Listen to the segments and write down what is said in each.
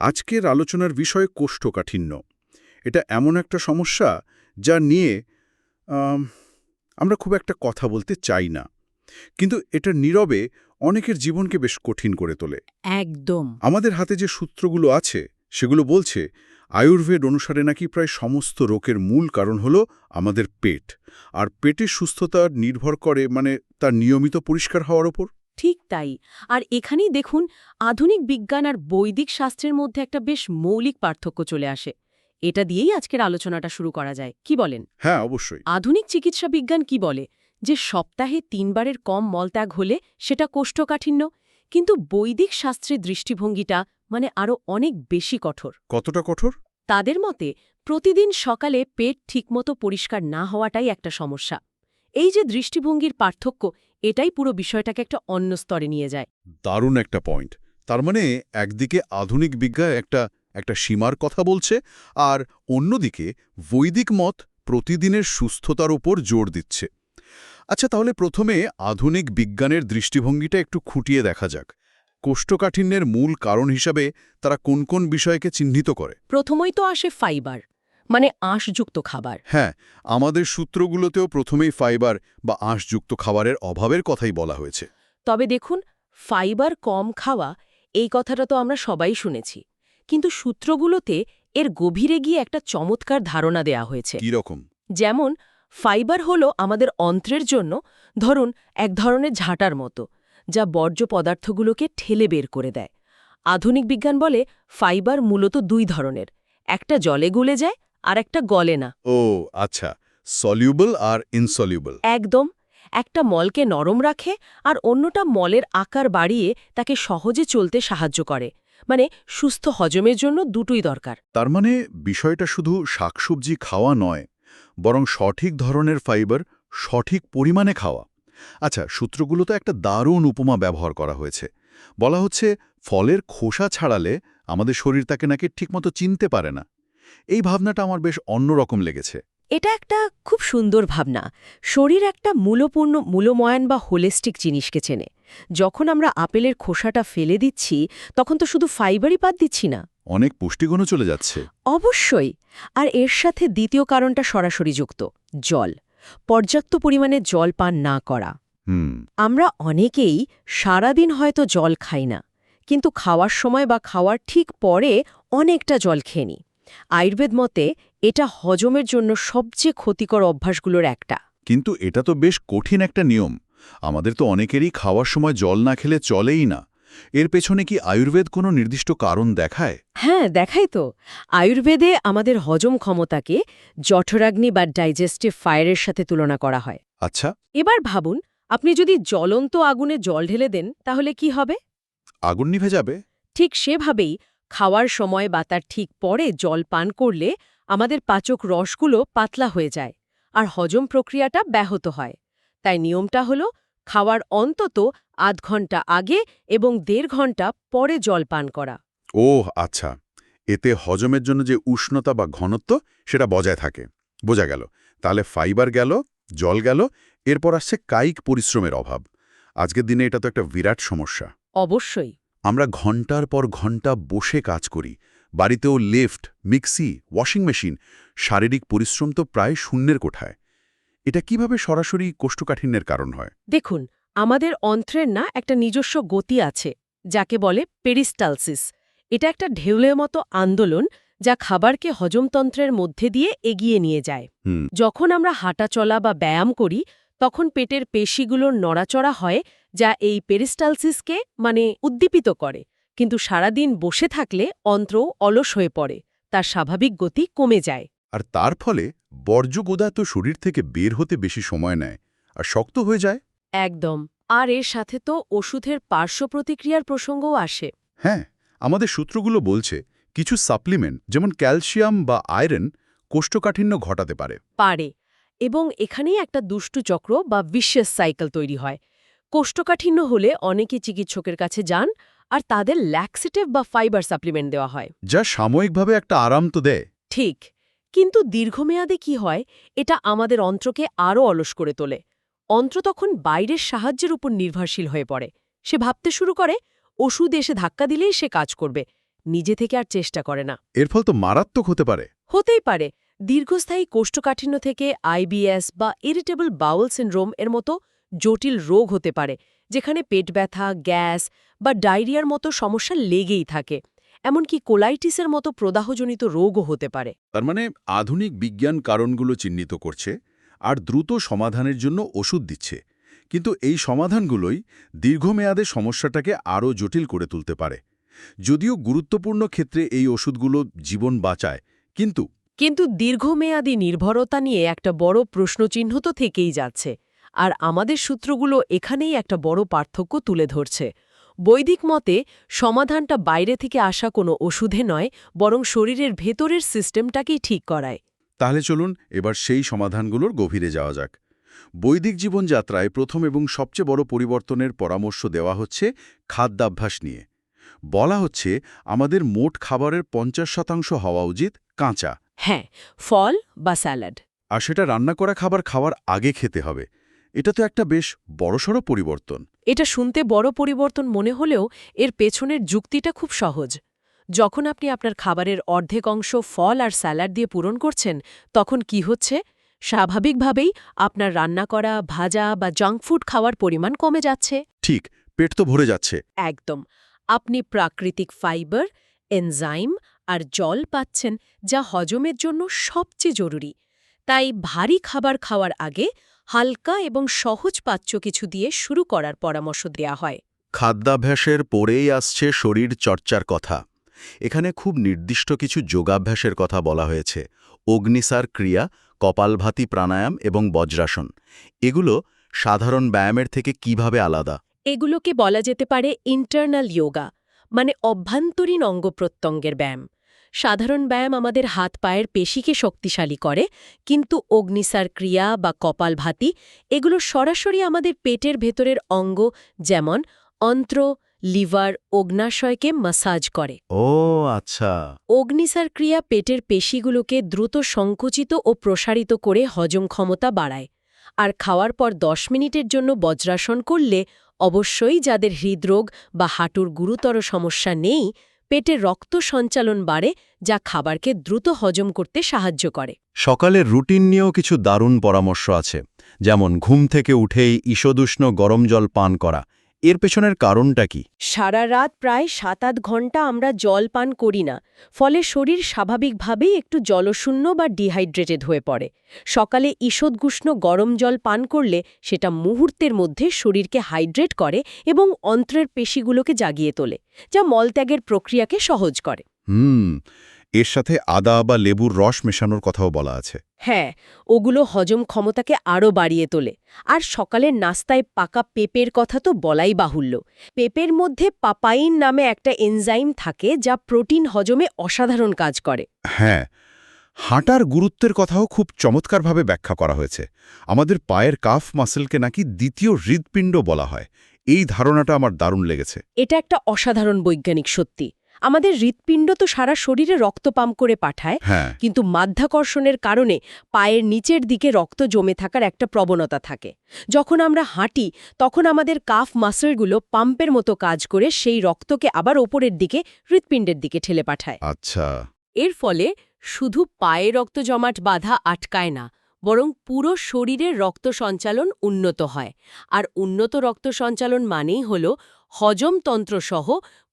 আজকের আলোচনার বিষয় কোষ্ঠকাঠিন্য। এটা এমন একটা সমস্যা যা নিয়ে আমরা খুব একটা কথা বলতে চাই না। কিন্তু এটা নীরবে অনেকের জীবনকে বেশ কঠিন করে তোলে। একদম। আমাদের হাতে যে সূত্রগুলো আছে সেগুলো বলছে আয়ুর্বেদ অনুসারে নাকি প্রায় সমস্ত রোগের মূল কারণ হলো আমাদের পেট। আর পেটের সুস্থতা নির্ভর করে মানে তার নিয়মিত পরিষ্কার হওয়ার ওপর। ঠিক তাই। আর এখানেই দেখুন আধুনিক বিজ্ঞান আর বৈদিক শাস্ত্রের মধ্যে একটা বেশ মৌলিক পার্থক্য চলে আসে। এটা দিয়েই আজকের আলোচনাটা শুরু করা যায়। কি বলেন? হ্যাঁ অবশ্যই। আধুনিক চিকিৎসা বিজ্ঞান কি বলে? যে সপ্তাহে তিনবারের কম মলত্যাগ হলে সেটা কোষ্ঠকাঠিন্য কিন্তু বৈদিক শাস্ত্রের দৃষ্টিভঙ্গিটা মানে আরও অনেক বেশি কঠোর। কতটা কঠোর? তাদের মতে প্রতিদিন সকালে পেট ঠিকমতো পরিষ্কার না হওয়াটাই একটা সমস্যা। এই যে দৃষ্টিভঙ্গির পার্থক্য এটাই পুরো বিষয়টাকে একটা অন্য স্তরে নিয়ে যায়। দারুণ একটা পয়েন্ট। তার মানে একদিকে আধুনিক বিজ্ঞান একটা একটা সীমার কথা বলছে আর অন্যদিকে বৈদিক মত প্রতিদিনের সুস্থতার উপর জোর দিচ্ছে। আচ্ছা তাহলে প্রথমে আধুনিক বিজ্ঞানের দৃষ্টিভঙ্গিটা একটু খুঁটিয়ে দেখা যাক। কোষ্ঠকাঠিন্যের মূল কারণ হিসাবে তারা কোন কোন বিষয়কে চিহ্নিত করে? প্রথমই তো আসে ফাইবার। মানে আঁশযুক্ত খাবার। হ্যাঁ আমাদের সূত্রগুলোতেও প্রথমেই ফাইবার বা আঁশযুক্ত খাবারের অভাবের কথাই বলা হয়েছে। তবে দেখুন ফাইবার কম খাওয়া এই কথাটা তো আমরা সবাই শুনেছি। কিন্তু সূত্রগুলোতে এর গভীরে গিয়ে একটা চমৎকার ধারণা দেয়া হয়েছে। কী রকম? যেমন ফাইবার হলো আমাদের অন্ত্রের জন্য ধরুন এক ধরনের ঝাঁটার মতো যা বর্জ্য পদার্থগুলোকে ঠেলে বের করে দেয়। আধুনিক বিজ্ঞান বলে ফাইবার মূলত দুই ধরনের একটা জলে গুলে যায় আর একটা গলে না। ও আচ্ছা। সলিউবল আর ইনসলিউবল একদম। একটা মলকে নরম রাখে আর অন্যটা মলের আকার বাড়িয়ে তাকে সহজে চলতে সাহায্য করে। মানে সুস্থ হজমের জন্য দুটোই দরকার। তার মানে বিষয়টা শুধু শাকসবজি খাওয়া নয় বরং সঠিক ধরনের ফাইবার সঠিক পরিমাণে খাওয়া। আচ্ছা সূত্রগুলোতে একটা দারুণ উপমা ব্যবহার করা হয়েছে। বলা হচ্ছে ফলের খোসা ছাড়ালে আমাদের শরীর তাকে নাকি ঠিকমতো চিনতে পারে না। এই ভাবনাটা আমার বেশ অন্যরকম লেগেছে। এটা একটা খুব সুন্দর ভাবনা। শরীর একটা মূলপূর্ণ মূলময়ান বা হোলিস্টিক জিনিসকে চেনে। যখন আমরা আপেলের খোসাটা ফেলে দিচ্ছি তখন তো শুধু ফাইবারই বাদ দিচ্ছি না। অনেক পুষ্টিগুণও চলে যাচ্ছে। অবশ্যই। আর এর সাথে দ্বিতীয় কারণটা সরাসরি যুক্ত জল। পর্যাপ্ত পরিমাণে জল পান না করা। আমরা অনেকেই সারাদিন হয়তো জল খাই না কিন্তু খাওয়ার সময় বা খাওয়ার ঠিক পরে অনেকটা জল খেয়ে নিই। আয়ুর্বেদ মতে এটা হজমের জন্য সবচেয়ে ক্ষতিকর অভ্যাসগুলোর একটা। কিন্তু এটা তো বেশ কঠিন একটা নিয়ম। আমাদের তো অনেকেরই খাওয়ার সময় জল না খেলে চলেই না। এর পেছনে কি আয়ুর্বেদ কোনো নির্দিষ্ট কারণ দেখায়? হ্যাঁ দেখাই তো। আয়ুর্বেদে আমাদের হজম ক্ষমতাকে জঠরাগ্নি বা ডাইজেস্টিভ ফায়ারের সাথে তুলনা করা হয়। আচ্ছা। এবার ভাবুন আপনি যদি জ্বলন্ত আগুনে জল ঢেলে দেন তাহলে কি হবে? আগুন নিভে যাবে? ঠিক সেভাবেই খাওয়ার সময় বা তার ঠিক পরে জল পান করলে আমাদের পাচক রসগুলো পাতলা হয়ে যায় আর হজম প্রক্রিয়াটা ব্যাহত হয়। তাই নিয়মটা হল খাওয়ার অন্তত আধ ঘণ্টা আগে এবং দেড় ঘণ্টা পরে জল পান করা। ওহ আচ্ছা। এতে হজমের জন্য যে উষ্ণতা বা ঘনত্ব সেটা বজায় থাকে। বোঝা গেল। তাহলে ফাইবার গেল জল গেল এরপর আসছে কায়িক পরিশ্রমের অভাব। আজকের দিনে এটা তো একটা বিরাট সমস্যা। অবশ্যই। আমরা ঘণ্টার পর ঘণ্টা বসে কাজ করি। বাড়িতেও লিফট মিক্সি ওয়াশিং মেশিন শারীরিক পরিশ্রম তো প্রায় শূন্যের কোঠায়। এটা কীভাবে সরাসরি কোষ্ঠকাঠিন্যের কারণ হয়? দেখুন আমাদের অন্ত্রের না একটা নিজস্ব গতি আছে যাকে বলে পেরিস্টালসিস। এটা একটা ঢেউলের মতো আন্দোলন যা খাবারকে হজমতন্ত্রের মধ্যে দিয়ে এগিয়ে নিয়ে যায়। যখন আমরা হাঁটা চলা বা ব্যায়াম করি তখন পেটের পেশিগুলোর নড়াচড়া হয় যা এই পেরিস্টালসিসকে মানে উদ্দীপিত করে। কিন্তু সারাদিন বসে থাকলে অন্ত্র অলস হয়ে পড়ে তার স্বাভাবিক গতি কমে যায়। আর তার ফলে বর্জ্য গোদা তো শরীর থেকে বের হতে বেশি সময় নেয় আর শক্ত হয়ে যায়। একদম। আর এর সাথে তো ওষুধের পার্শ্ব প্রতিক্রিয়ার প্রসঙ্গও আসে। হ্যাঁ আমাদের সূত্রগুলো বলছে কিছু সাপ্লিমেন্ট যেমন ক্যালসিয়াম বা আয়রন কোষ্ঠকাঠিন্য ঘটাতে পারে। পারে। এবং এখানেই একটা দুষ্টু চক্র বা বিশ্বাস সাইকেল তৈরি হয়। কোষ্ঠকাঠিন্য হলে অনেকে চিকিৎসকের কাছে যান আর তাদের ল্যাক্সিটিভ বা ফাইবার সাপ্লিমেন্ট দেওয়া হয়। যা সাময়িকভাবে একটা আরাম তো দেয়। ঠিক কিন্তু দীর্ঘমেয়াদে কি হয় এটা আমাদের অন্ত্রকে আরও অলস করে তোলে। অন্ত্র তখন বাইরের সাহায্যের উপর নির্ভরশীল হয়ে পড়ে। সে ভাবতে শুরু করে ওষুধ এসে ধাক্কা দিলেই সে কাজ করবে নিজে থেকে আর চেষ্টা করে না। এর ফল তো মারাত্মক হতে পারে। হতেই পারে দীর্ঘস্থায়ী কোষ্ঠকাঠিন্য থেকে আইবিএস বা ইরিটেবল বাউল সিনড্রোম এর মতো জটিল রোগ হতে পারে যেখানে পেট ব্যথা গ্যাস বা ডায়রিয়ার মতো সমস্যা লেগেই থাকে। এমনকি কোলাইটিসের মতো প্রদাহজনিত রোগও হতে পারে। তার মানে আধুনিক বিজ্ঞান কারণগুলো চিহ্নিত করছে আর দ্রুত সমাধানের জন্য ওষুধ দিচ্ছে। কিন্তু এই সমাধানগুলোই দীর্ঘমেয়াদে সমস্যাটাকে আরও জটিল করে তুলতে পারে। যদিও গুরুত্বপূর্ণ ক্ষেত্রে এই ওষুধগুলো জীবন বাঁচায় কিন্তু কিন্তু দীর্ঘমেয়াদী নির্ভরতা নিয়ে একটা বড় প্রশ্নচিহ্ন তো থেকেই যাচ্ছে। আর আমাদের সূত্রগুলো এখানেই একটা বড় পার্থক্য তুলে ধরছে। বৈদিক মতে সমাধানটা বাইরে থেকে আসা কোনো ওষুধে নয় বরং শরীরের ভেতরের সিস্টেমটাকেই ঠিক করায়। তাহলে চলুন এবার সেই সমাধানগুলোর গভীরে যাওয়া যাক। বৈদিক জীবনযাত্রায় প্রথম এবং সবচেয়ে বড় পরিবর্তনের পরামর্শ দেওয়া হচ্ছে খাদ্যাভ্যাস নিয়ে। বলা হচ্ছে আমাদের মোট খাবারের পঞ্চাশ শতাংশ হওয়া উচিত কাঁচা। হ্যাঁ ফল বা স্যালাড। আর সেটা রান্না করা খাবার খাওয়ার আগে খেতে হবে। এটা তো একটা বেশ বড়সড় পরিবর্তন। এটা শুনতে বড় পরিবর্তন মনে হলেও এর পেছনের যুক্তিটা খুব সহজ। যখন আপনি আপনার খাবারের অর্ধেক অংশ ফল আর স্যালাড দিয়ে পূরণ করছেন তখন কি হচ্ছে? স্বাভাবিকভাবেই আপনার রান্না করা ভাজা বা জাঙ্ক ফুড খাওয়ার পরিমাণ কমে যাচ্ছে। ঠিক পেট তো ভরে যাচ্ছে। একদম। আপনি প্রাকৃতিক ফাইবার এনজাইম আর জল পাচ্ছেন যা হজমের জন্য সবচেয়ে জরুরি। তাই ভারী খাবার খাওয়ার আগে হালকা এবং সহজ পাচ্য কিছু দিয়ে শুরু করার পরামর্শ দেয়া হয়। খাদ্যাভ্যাসের পরেই আসছে শরীর চর্চার কথা। এখানে খুব নির্দিষ্ট কিছু যোগাভ্যাসের কথা বলা হয়েছে। অগ্নিসার ক্রিয়া কপালভাতি প্রাণায়াম এবং বজ্রাসন। এগুলো সাধারণ ব্যায়ামের থেকে কীভাবে আলাদা? এগুলোকে বলা যেতে পারে ইন্টারনাল যোগা মানে অভ্যন্তরীণ অঙ্গ প্রত্যঙ্গের ব্যায়াম। সাধারণ ব্যায়াম আমাদের হাত পায়ের পেশিকে শক্তিশালী করে কিন্তু অগ্নিসার ক্রিয়া বা কপালভাতি এগুলো সরাসরি আমাদের পেটের ভেতরের অঙ্গ যেমন অন্ত্র লিভার অগ্নাশয়কে মাসাজ করে। ও আচ্ছা। অগ্নিসার ক্রিয়া পেটের পেশিগুলোকে দ্রুত সংকুচিত ও প্রসারিত করে হজম ক্ষমতা বাড়ায়। আর খাওয়ার পর দশ মিনিটের জন্য বজ্রাসন করলে অবশ্যই যাদের হৃদরোগ বা হাঁটুর গুরুতর সমস্যা নেই পেটে রক্ত সঞ্চালন বাড়ে, যা খাবারকে দ্রুত হজম করতে সাহায্য করে। সকালের রুটিন নিয়েও কিছু দারুণ পরামর্শ আছে, যেমন ঘুম থেকে উঠেই ঈষদুষ্ণ গরম জল পান করা এর পেছনের কারণটা কি? সারা রাত প্রায় সাত আট ঘণ্টা আমরা জল পান করি না ফলে শরীর স্বাভাবিকভাবেই একটু জলশূন্য বা ডিহাইড্রেটেড হয়ে পড়ে। সকালে ঈষদগুষ্ণ গরম জল পান করলে সেটা মুহূর্তের মধ্যে শরীরকে হাইড্রেট করে এবং অন্ত্রের পেশিগুলোকে জাগিয়ে তোলে যা মলত্যাগের প্রক্রিয়াকে সহজ করে। হুম এর সাথে আদা বা লেবুর রস মেশানোর কথাও বলা আছে। হ্যাঁ ওগুলো হজম ক্ষমতাকে আরও বাড়িয়ে তোলে। আর সকালের নাস্তায় পাকা পেঁপের কথা তো বলাই বাহুল্য। পেঁপের মধ্যে পাপাইন নামে একটা এনজাইম থাকে যা প্রোটিন হজমে অসাধারণ কাজ করে। হ্যাঁ হাঁটার গুরুত্বের কথাও খুব চমৎকারভাবে ব্যাখ্যা করা হয়েছে। আমাদের পায়ের কাফ মাসেলকে নাকি দ্বিতীয় হৃৎপিণ্ড বলা হয়। এই ধারণাটা আমার দারুণ লেগেছে। এটা একটা অসাধারণ বৈজ্ঞানিক সত্যি। আমাদের হৃৎপিণ্ড তো সারা শরীরে রক্ত পাম্প করে পাঠায় হ্যাঁ। কিন্তু মাধ্যাকর্ষণের কারণে পায়ের নিচের দিকে রক্ত জমে থাকার একটা প্রবণতা থাকে। যখন আমরা হাঁটি তখন আমাদের কাফ মাসলগুলো পাম্পের মতো কাজ করে সেই রক্তকে আবার ওপরের দিকে হৃৎপিণ্ডের দিকে ঠেলে পাঠায়। আচ্ছা। এর ফলে শুধু পায়ে রক্ত জমাট বাধা আটকায় না বরং পুরো শরীরের রক্ত সঞ্চালন উন্নত হয়। আর উন্নত রক্ত সঞ্চালন মানেই হল হজমতন্ত্রসহ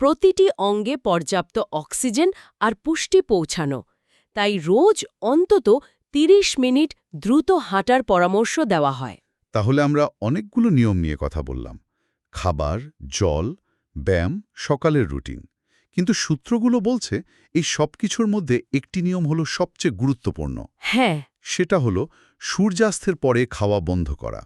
প্রতিটি অঙ্গে পর্যাপ্ত অক্সিজেন আর পুষ্টি পৌঁছানো। তাই রোজ অন্তত ৩০ মিনিট দ্রুত হাঁটার পরামর্শ দেওয়া হয়। তাহলে আমরা অনেকগুলো নিয়ম নিয়ে কথা বললাম। খাবার জল ব্যায়াম সকালের রুটিন। কিন্তু সূত্রগুলো বলছে এই সব কিছুর মধ্যে একটি নিয়ম হলো সবচেয়ে গুরুত্বপূর্ণ। হ্যাঁ। সেটা হলো সূর্যাস্তের পরে খাওয়া বন্ধ করা।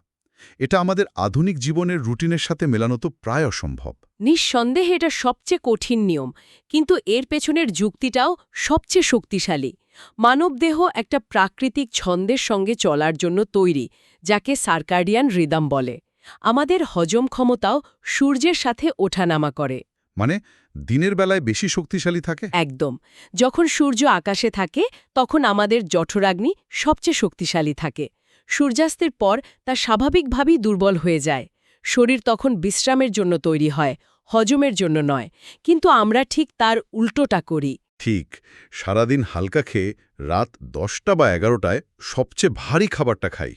এটা আমাদের আধুনিক জীবনের রুটিনের সাথে মেলানো তো প্রায় অসম্ভব। নিঃসন্দেহে এটা সবচেয়ে কঠিন নিয়ম কিন্তু এর পেছনের যুক্তিটাও সবচেয়ে শক্তিশালী। মানবদেহ একটা প্রাকৃতিক ছন্দের সঙ্গে চলার জন্য তৈরি যাকে সার্কার্ডিয়ান রিদম বলে। আমাদের হজম ক্ষমতাও সূর্যের সাথে ওঠানামা করে। মানে দিনের বেলায় বেশি শক্তিশালী থাকে? একদম। যখন সূর্য আকাশে থাকে তখন আমাদের জঠরাগ্নি সবচেয়ে শক্তিশালী থাকে। সূর্যাস্তের পর তা স্বাভাবিকভাবেই দুর্বল হয়ে যায়। শরীর তখন বিশ্রামের জন্য তৈরি হয় হজমের জন্য নয়। কিন্তু আমরা ঠিক তার উল্টোটা করি। ঠিক সারাদিন হালকা খেয়ে রাত দশটা বা এগারোটায় সবচেয়ে ভারী খাবারটা খাই।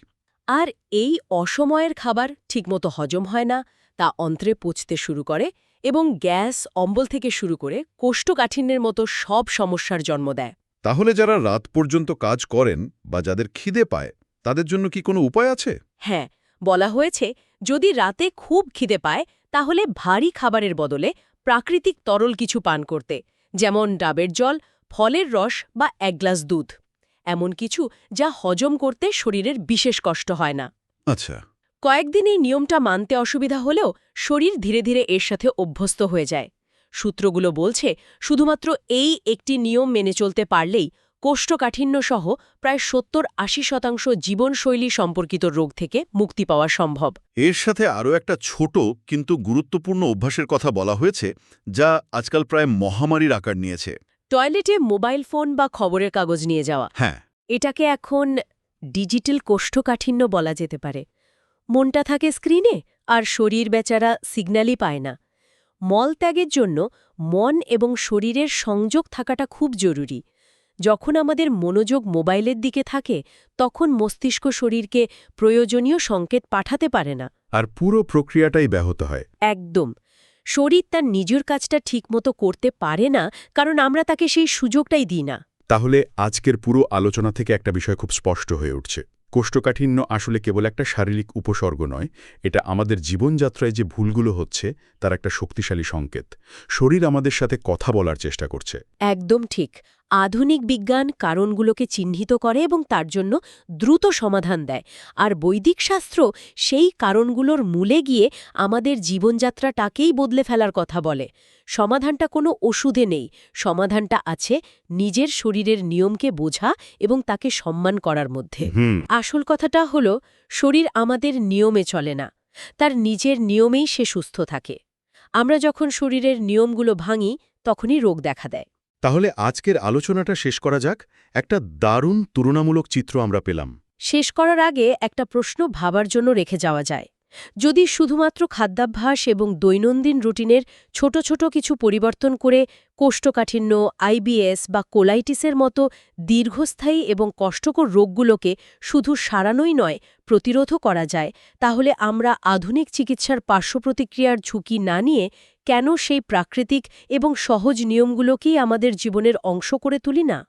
আর এই অসময়ের খাবার ঠিকমতো হজম হয় না তা অন্ত্রে পচতে শুরু করে এবং গ্যাস অম্বল থেকে শুরু করে কোষ্ঠকাঠিন্যের মতো সব সমস্যার জন্ম দেয়। তাহলে যারা রাত পর্যন্ত কাজ করেন বা যাদের খিদে পায় তাদের জন্য কি কোনো উপায় আছে? হ্যাঁ বলা হয়েছে যদি রাতে খুব খিদে পায় তাহলে ভারী খাবারের বদলে প্রাকৃতিক তরল কিছু পান করতে যেমন ডাবের জল ফলের রস বা এক গ্লাস দুধ। এমন কিছু যা হজম করতে শরীরের বিশেষ কষ্ট হয় না। আচ্ছা। কয়েকদিন এই নিয়মটা মানতে অসুবিধা হলেও শরীর ধীরে ধীরে এর সাথে অভ্যস্ত হয়ে যায়। সূত্রগুলো বলছে শুধুমাত্র এই একটি নিয়ম মেনে চলতে পারলেই কোষ্ঠকাঠিন্য সহ প্রায় সত্তর আশি শতাংশ জীবনশৈলী সম্পর্কিত রোগ থেকে মুক্তি পাওয়া সম্ভব। এর সাথে আরও একটা ছোট কিন্তু গুরুত্বপূর্ণ অভ্যাসের কথা বলা হয়েছে যা আজকাল প্রায় মহামারীর আকার নিয়েছে। টয়লেটে মোবাইল ফোন বা খবরের কাগজ নিয়ে যাওয়া। হ্যাঁ। এটাকে এখন ডিজিটাল কোষ্ঠকাঠিন্য বলা যেতে পারে। মনটা থাকে স্ক্রিনে আর শরীর বেচারা সিগন্যালই পায় না। মলত্যাগের জন্য মন এবং শরীরের সংযোগ থাকাটা খুব জরুরি। যখন আমাদের মনোযোগ মোবাইলের দিকে থাকে তখন মস্তিষ্ক শরীরকে প্রয়োজনীয় সংকেত পাঠাতে পারে না। আর পুরো প্রক্রিয়াটাই ব্যাহত হয়। একদম। শরীর তার নিজের কাজটা ঠিকমতো করতে পারে না কারণ আমরা তাকে সেই সুযোগটাই দিই না। তাহলে আজকের পুরো আলোচনা থেকে একটা বিষয় খুব স্পষ্ট হয়ে উঠছে। কোষ্ঠকাঠিন্য আসলে কেবল একটা শারীরিক উপসর্গ নয় এটা আমাদের জীবনযাত্রায় যে ভুলগুলো হচ্ছে তার একটা শক্তিশালী সংকেত। শরীর আমাদের সাথে কথা বলার চেষ্টা করছে। একদম ঠিক। আধুনিক বিজ্ঞান কারণগুলোকে চিহ্নিত করে এবং তার জন্য দ্রুত সমাধান দেয়। আর বৈদিক শাস্ত্র সেই কারণগুলোর মূলে গিয়ে আমাদের জীবনযাত্রাটাকেই বদলে ফেলার কথা বলে। সমাধানটা কোনো ওষুধে নেই। সমাধানটা আছে নিজের শরীরের নিয়মকে বোঝা এবং তাকে সম্মান করার মধ্যে। আসল কথাটা হল শরীর আমাদের নিয়মে চলে না। তার নিজের নিয়মেই সে সুস্থ থাকে। আমরা যখন শরীরের নিয়মগুলো ভাঙি তখনই রোগ দেখা দেয়। তাহলে আজকের আলোচনাটা শেষ করা যাক। একটা দারুণ তুলনামূলক চিত্র আমরা পেলাম। শেষ করার আগে একটা প্রশ্ন ভাবার জন্য রেখে যাওয়া যায়। যদি শুধুমাত্র খাদ্যাভ্যাস এবং দৈনন্দিন রুটিনের ছোট ছোট কিছু পরিবর্তন করে কোষ্ঠকাঠিন্য আইবিএস বা কোলাইটিসের মতো দীর্ঘস্থায়ী এবং কষ্টকর রোগগুলোকে শুধু সারানোই নয়, প্রতিরোধও করা যায়, তাহলে আমরা আধুনিক চিকিৎসার পার্শ্বপ্রতিক্রিয়ার ঝুঁকি না নিয়ে কেন সেই প্রাকৃতিক এবং সহজ নিয়মগুলোকেই আমাদের জীবনের অংশ করে তুলি না?